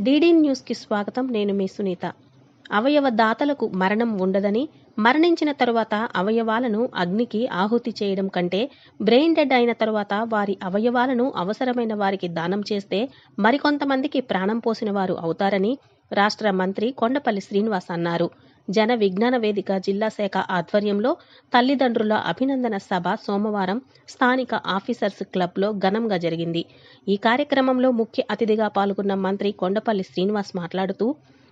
DD న్యూస్కి స్వాగతం. నేను మీ సునీత. అవయవ దాతలకు మరణం ఉండదని మరణించిన తరువాత అవయవాలను అగ్నికి ఆహుతి చేయడం కంటే బ్రెయిన్ డెడ్ అయిన తరువాత వారి అవయవాలను అవసరమైన వారికి దానం చేస్తే మరికొంతమందికి ప్రాణం పోసిన వారు అవుతారని రాష్ట్ర మంత్రి కొండపల్లి శ్రీనివాస్ అన్నారు. జన విజ్ఞాన వేదిక జిల్లా శాఖ ఆధ్వర్యంలో తల్లిదండ్రుల అభినందన సభ సోమవారం స్థానిక ఆఫీసర్స్ క్లబ్లో ఘనంగా జరిగింది. ఈ కార్యక్రమంలో ముఖ్య అతిథిగా పాల్గొన్న మంత్రి కొండపల్లి శ్రీనివాస్ మాట్లాడుతూ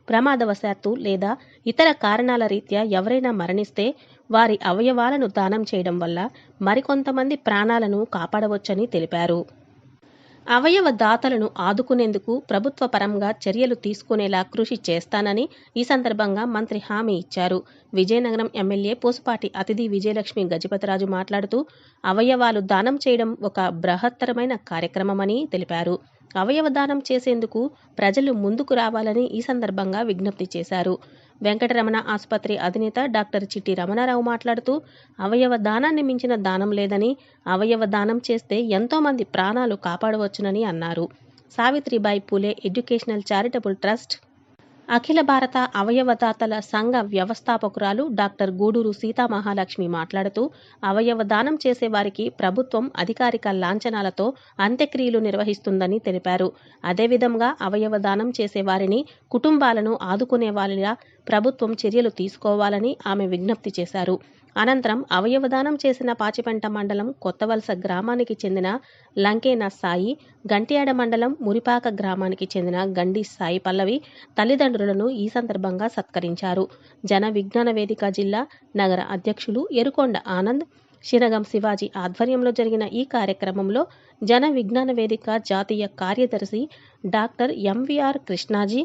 ప్రమాదవశాత్తు లేదా ఇతర కారణాల రీత్యా ఎవరైనా మరణిస్తే వారి అవయవాలను దానం చేయడం వల్ల మరికొంతమంది ప్రాణాలను కాపాడవచ్చని తెలిపారు. అవయవ దాతలను ఆదుకునేందుకు ప్రభుత్వ పరంగా చర్యలు తీసుకునేలా కృషి చేస్తానని ఈ సందర్భంగా మంత్రి హామీ ఇచ్చారు. విజయనగరం ఎమ్మెల్యే పూసపాటి అతిథి విజయలక్ష్మి గజపతిరాజు మాట్లాడుతూ అవయవాలు దానం చేయడం ఒక బృహత్తరమైన కార్యక్రమమని తెలిపారు. అవయవ దానం చేసేందుకు ప్రజలు ముందుకు రావాలని ఈ సందర్భంగా విజ్ఞప్తి చేశారు. వెంకటరమణ ఆసుపత్రి అధినేత డాక్టర్ చిట్టి రమణారావు మాట్లాడుతూ అవయవ దానాన్ని మించిన దానం లేదని అవయవ దానం చేస్తే ఎంతోమంది ప్రాణాలు కాపాడవచ్చునని అన్నారు. Savitribai Phule educational charitable trust అఖిల భారత అవయవదాతల సంఘ వ్యవస్థాపకురాలు డాక్టర్ గూడూరు సీతామహాలక్ష్మి మాట్లాడుతూ అవయవ దానం చేసేవారికి ప్రభుత్వం అధికారిక లాంఛనాలతో అంత్యక్రియలు నిర్వహిస్తుందని తెలిపారు. అదేవిధంగా అవయవ దానం చేసేవారిని కుటుంబాలను ఆదుకునే వారిలా ప్రభుత్వం చర్యలు తీసుకోవాలని ఆమె విజ్ఞప్తి చేశారు. అనంతరం అవయవదానం చేసిన పాచిపెంట మండలం కొత్తవలస గ్రామానికి చెందిన లంకేన సాయి గంట్యాడ మండలం మురిపాక గ్రామానికి చెందిన గండి సాయి పల్లవి తల్లిదండ్రులను ఈ సందర్భంగా సత్కరించారు. జన విజ్ఞాన వేదిక జిల్లా నగర అధ్యక్షులు ఎరుకొండ ఆనంద్ శినగం శివాజీ ఆధ్వర్యంలో జరిగిన ఈ కార్యక్రమంలో జన విజ్ఞాన వేదిక జాతీయ కార్యదర్శి డాక్టర్ ఎంవిఆర్ కృష్ణాజీ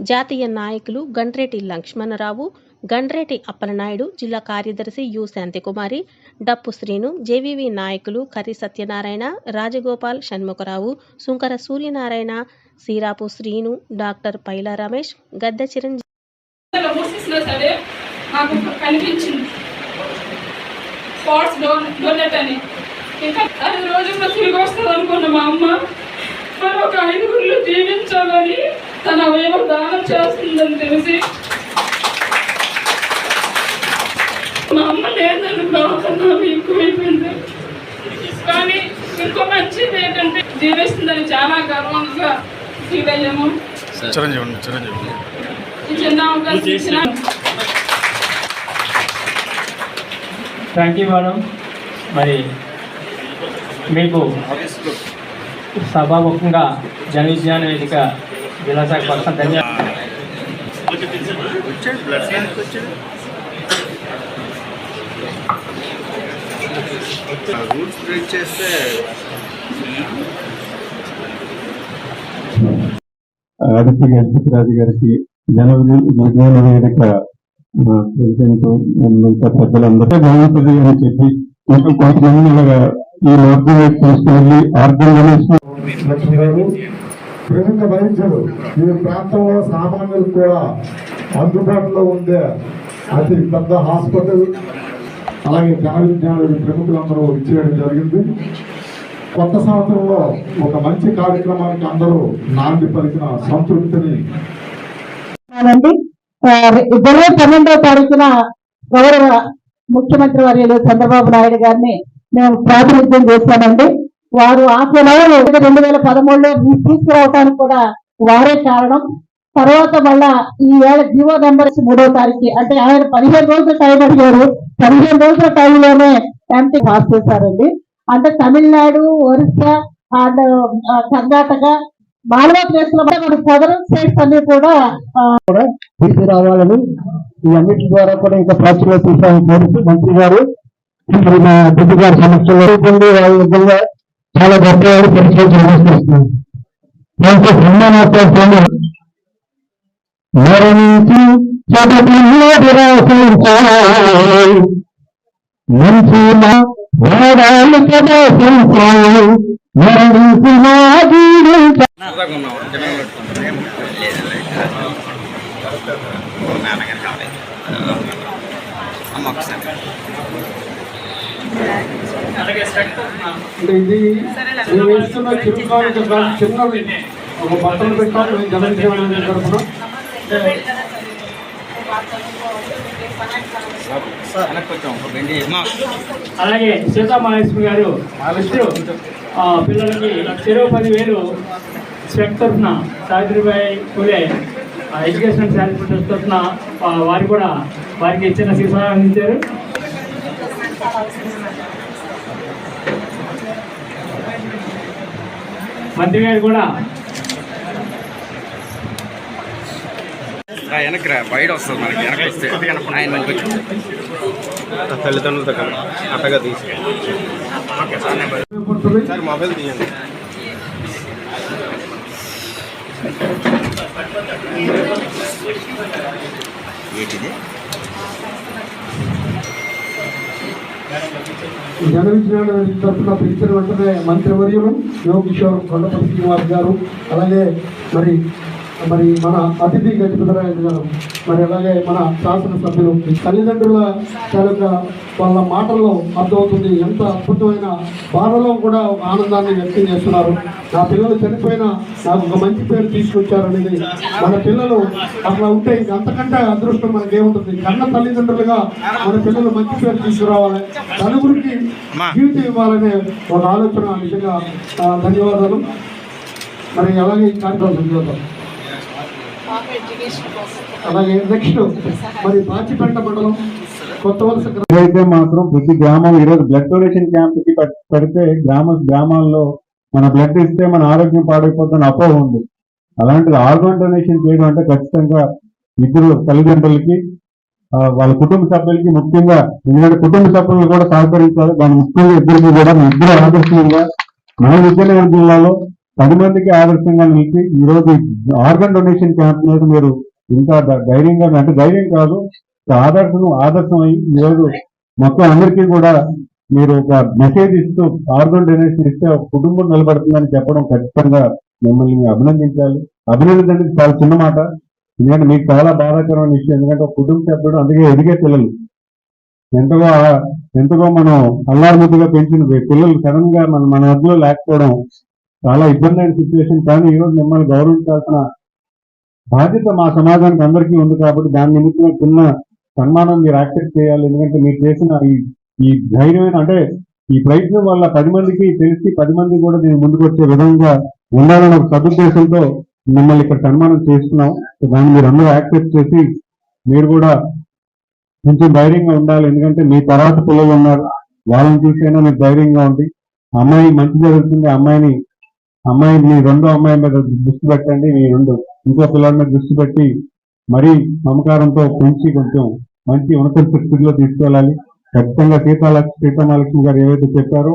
జాతీయ నాయకులు గండ్రేటి లక్ష్మణరావు గండ్రేటి అప్పలనాయుడు జిల్లా కార్యదర్శి యు. శాంతికుమారి డప్పు శ్రీను జేవీవి నాయకులు కర్రి సత్యనారాయణ రాజగోపాల్ షణ్ముఖరావు సుంకర సూర్యనారాయణ సీరాపు శ్రీను డాక్టర్ పైల రమేష్ గద్దె చిరంజీవి. కనిపించింది. ఇంకా అనుకున్న మా అమ్మ మరి ఒక ఐదుగురిలో జీవించాలని తన అవయవ దానం చేస్తుందని తెలిసి మా అమ్మ లేదని ప్రార్థన ఎక్కువైపోయింది కానీ ఇంకో మంచిది ఏంటంటే జీవిస్తుందని చాలా గర్వంగా ఫీల్ అయ్యాము. చిరంజీవి చిరంజీవి. ఈ చిన్న అవకాశం ఇచ్చిన థ్యాంక్ యూ మేడం మరి మీకు సభాముఖంగా జన విజ్ఞాన వేదిక జిల్లా శాఖ పర్సన్ ధన్యవాదాలు. వచ్చాడు బ్లడ్ రూల్స్ బ్రేక్ చేస్తే గారికి జనవరి విజ్ఞాన వేదిక ప్రెసిడెంట్ మిగతా పెద్దలందరూ బాగుంటుంది అని చెప్పి ఇంకా కొంతమంది ఇలాగా ఈ ఆర్గనైజ్ తీసుకుని ఆర్గనైజేషన్ లక్ష్మి గారు ప్రముఖ ఈ ప్రాంతంలో సామాన్యులు కూడా అందుబాటులో ఉండే అతి పెద్ద హాస్పిటల్ అలాగే జన విజ్ఞానులు ప్రముఖులందరూ ఇచ్చేయడం జరిగింది. కొత్త సంవత్సరంలో ఒక మంచి కార్యక్రమానికి అందరూ నాంది పలికిన సంతృప్తిని ఇరవై పన్నెండవ తారీఖున గౌరవ ముఖ్యమంత్రి వర్యులు చంద్రబాబు నాయుడు గారిని మేము ప్రాతినిధ్యం చేశామండి. వారు ఆశలో రెండు వేల పదమూడులో తీసుకురావటానికి కూడా వారే కారణం. తర్వాత మళ్ళా ఈ ఏళ్ళ జీవో నెంబర్ మూడో తారీఖు అంటే ఆయన పదిహేను రోజులు టైం అడిగారు పదిహేను రోజుల టైంలోనే ఎంపీ పాస్ చేశారండి. అంటే తమిళనాడు ఒరిస్సా అండ్ కర్ణాటక మాలవా ప్లేస్లో మన సదరన్ స్టేట్స్ అన్ని కూడా తీసుకురావాలని ఈ అన్నిటి ద్వారా కూడా ఇంకా ప్రాచుర్యం తీసుకోవాలని కోరుతూ మంత్రి గారు మా గారి సమక్షంలో. వాళ్ళ విధంగా చాలా గొప్పవారు పరిచయం చేస్తున్నాను దాంతో బ్రహ్మనాథ మరణించి చదువులో విరాసించాయి మంచి వాడాలి కదా సంచాయి అంటే ఇది నేను వేస్తున్న చిరుకానుక కాదు, చిన్నది. ఒక బట్టలు పెట్టాలి మేము జనసేన తరఫున. అలాగే సీతా మహేశ్వరి గారు ఇద్దరు పిల్లలకి చెరువు పదివేలు స్పెక్ తరఫున సావిత్రిబాయి పూలే ఎడ్యుకేషన్ శానిటరీ తరఫున వారు కూడా వారికి ఇచ్చిన సీసా అందించారు. మంత్రి గారు కూడా. వెనక్కి రా బయట వస్తుంది మనకి వెనక్కి వస్తే. ఆయన మనకి వచ్చి తల్లిదండ్రులతో కదా అట్టగా తీసి ఓకే సార్ నేను బయట- సార్ మొబైల్ తీయండి. ఏంటిది? జన తరఫున పిలిచిన వెంటనే మంత్రివర్యులు యోగిషోర్ కొండపతి కుమార్ గారు అలాగే మరి మరి మన అతిథి గజపతిరాజు గారు మరి అలాగే మన శాసనసభ్యులు తల్లిదండ్రుల తాలూకా వాళ్ళ మాటల్లో అర్థమవుతుంది ఎంత అద్భుతమైన బాధలో కూడా ఒక ఆనందాన్ని వ్యక్తం చేస్తున్నారు. నా పిల్లలు చనిపోయినా నాకు ఒక మంచి పేరు తీసుకొచ్చారనేది మన పిల్లలు అట్లా ఉంటే ఇంక అంతకంటే అదృష్టం మనకేముంటుంది? కన్న తల్లిదండ్రులుగా మన పిల్లలు మంచి పేరు తీసుకురావాలి. నలుగురికి జీవితం ఇవ్వాలనే ఒక ఆలోచన నిజంగా ధన్యవాదాలు. మరి అలాగే ఈ కార్యక్రమం అలాగే నెక్స్ట్ మరి బాచిపేట మండలం కొత్త వలస గ్రా- అయితే మాత్రం ప్రతి గ్రామం ఈరోజు బ్లడ్ డొనేషన్ క్యాంప్కి పెడితే గ్రామ గ్రామాల్లో మన బ్లడ్ ఇస్తే మన ఆరోగ్యం పాడైపోతున్న అపోహ ఉంది. అలాంటిది ఆర్గాన్ డొనేషన్ చేయడం అంటే ఖచ్చితంగా ఇద్దరు తల్లిదండ్రులకి వాళ్ళ కుటుంబ సభ్యులకి ముఖ్యంగా ఎందుకంటే కుటుంబ సభ్యులు కూడా సహకరించాలి. దాని ముఖ్యంగా ఇద్దరికి కూడా ఇద్దరు ఆదర్శంగా మన విజయనగరం జిల్లాలో పది మందికి ఆదర్శంగా నిలిచి ఈ రోజు ఆర్గన్ డొనేషన్ క్యాంప్ మీద మీరు ఇంకా ధైర్యంగా అంటే ధైర్యం కాదు ఆదర్శం ఆదర్శం అయ్యి ఈరోజు మొత్తం అందరికీ కూడా మీరు ఒక మెసేజ్ ఇస్తూ ఆర్గన్ డొనేషన్ ఇస్తే ఒక కుటుంబం నిలబడుతుందని చెప్పడం ఖచ్చితంగా మిమ్మల్ని అభినందించాలి. అభినందించడానికి చాలా చిన్న మాట. ఎందుకంటే మీకు చాలా బాధాకరమైన విషయం. ఎందుకంటే ఒక కుటుంబ సభ్యుడు అందుకే ఎదిగే పిల్లలు. ఎంతగా ఎంతగా మనం అల్లారు ముద్దుగా పెంచిన పిల్లలు సడన్గా మన మన మధ్యలో లేకపోవడం చాలా ఇబ్బంది అయిన సిచ్యువేషన్ కానీ ఈ రోజు మిమ్మల్ని గౌరవించాల్సిన బాధ్యత మా సమాజానికి అందరికీ ఉంది కాబట్టి దాని నిమిత్తం చిన్న సన్మానం మీరు యాక్సెప్ట్ చేయాలి. ఎందుకంటే మీరు చేసిన ఈ ఈ ధైర్యమైన అంటే ఈ ప్రయత్నం వల్ల పది మందికి తెలిసి పది మంది కూడా నేను ముందుకు వచ్చే విధంగా ఉండాలన్న ఒక సదుద్దేశంతో మిమ్మల్ని ఇక్కడ సన్మానం చేస్తున్నాం. దాన్ని మీరు అందరూ యాక్సెప్ట్ చేసి మీరు కూడా కొంచెం ధైర్యంగా ఉండాలి. ఎందుకంటే మీ తర్వాత పిల్లలు ఉన్నారు. వాళ్ళని చూసైనా మీరు ధైర్యంగా ఉండి అమ్మాయి మంచి జరుగుతుంది అమ్మాయిని అమ్మాయి మీ రెండో అమ్మాయి మీద దృష్టి పెట్టండి మీ రెండు ఇంకో పిల్లల మీద దృష్టి పెట్టి మరీ మమకారంతో పెంచి కొంచెం మంచి ఉన్నత స్థితిలో తీసుకెళ్ళాలి. ఖచ్చితంగా సీతాలక్ష్మి సీతామహాలక్ష్మి గారు ఏవైతే చెప్పారో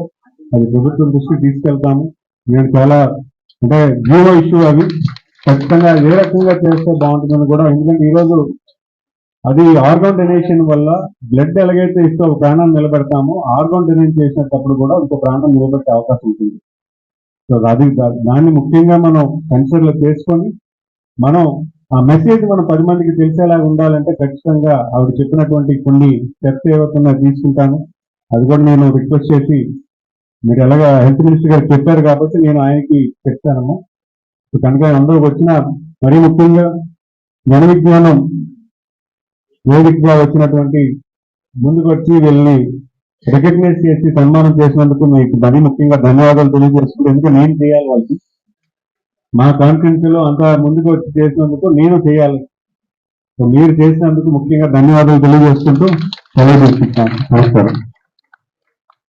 అది ప్రభుత్వం దృష్టికి తీసుకెళ్తాము. నేను చాలా అంటే జీవో ఇష్యూ అవి. ఖచ్చితంగా ఏ రకంగా చేస్తే బాగుంటుందని కూడా ఎందుకంటే ఈరోజు అది ఆర్గాన్ డొనేషన్ వల్ల బ్లడ్ ఎలాగైతే ఇస్తే ఒక ప్రాణం నిలబెడతామో ఆర్గాన్ డొనేట్ చేసినప్పుడు కూడా ఇంకో ప్రాణం నిలబెట్టే అవకాశం ఉంటుంది. సో అది దాన్ని ముఖ్యంగా మనం కన్సిడర్ చేసుకొని మనం ఆ మెసేజ్ మనం పది మందికి తెలిసేలాగా ఉండాలంటే ఖచ్చితంగా ఆవిడ చెప్పినటువంటి కొన్ని స్టెప్స్ ఏవైతే తీసుకుంటాను. అది కూడా నేను రిక్వెస్ట్ చేసి మీరు ఎలాగా హెల్త్ మినిస్టర్ గారు చెప్పారు కాబట్టి నేను ఆయనకి చెప్తానమ్మా. కనుక అందరూ వచ్చిన మరీ ముఖ్యంగా జన విజ్ఞానం వేదికగా వచ్చినటువంటి ముందుకు వచ్చి వీళ్ళని రికగ్నైజ్ చేసి సన్మానం చేసినందుకు మీకు మరీ ముఖ్యంగా ధన్యవాదాలు తెలియజేసుకుంటూ ఎందుకంటే నేను చేయాలి వాళ్ళకి? మా కాన్ఫరెన్స్లో అంత ముందుకు వచ్చి చేసినందుకు నేను చేయాలి. సో మీరు చేసినందుకు ముఖ్యంగా ధన్యవాదాలు తెలియజేసుకుంటూ సెలవు తీసుకుంటాను నమస్కారం.